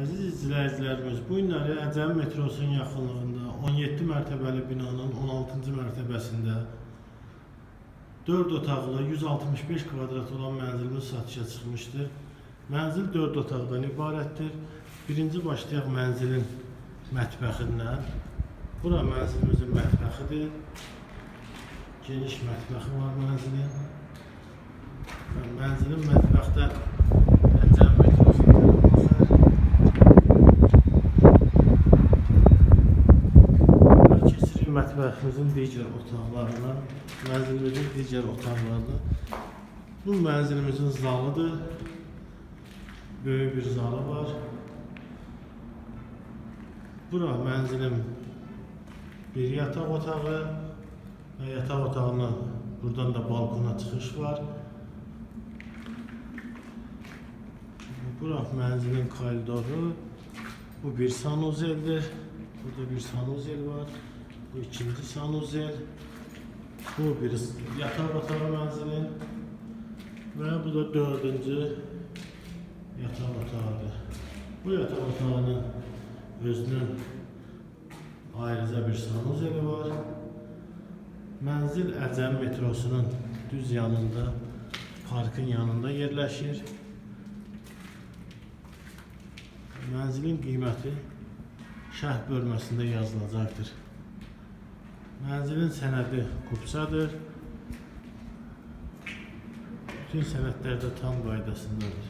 Əziz izləyicilərimiz, bu günləri Əcəm metrosunun yaxınlığında 17 mərtəbəli binanın 16-cı mərtəbəsində 4 otaqlı 165 kvadrat olan mənzilimiz satışa çıxmışdır. Mənzil 4 otaqdan ibarətdir. Birinci başlayaq mənzilin mətbəxindən. Bura mənzilimizin mətbəxidir. Geniş mətbəxi var mənzilin. Mənzilin mətbəxdə Əcəm metrosunun Və keçirik mətbəximizin digər otaqlarına, mənzilimizin digər otaqlarına. Bu mənzilimizin zalıdır. Böyük bir zalı var. Bura mənzilim bir yataq otağı və yataq otağına buradan da balkona çıxış var. Bura mənzilin koridoru. Bu bir sanuzeldir. Burada bir sanuzel var. İkinci sanuzel. Bu bir yatak otağı mənzilin. Ve bu da dördüncü yatak otağıdır. Bu yatak otağının özünün ayrıca bir sanuzeli var. Mənzil Əcəm metrosunun düz yanında, parkın yanında yerləşir. Mənzilin qiyməti şərh bölməsində yazılacaqdır. Mənzilin sənədi qupçadır. Bütün sənədlər də tam qaydasındadır.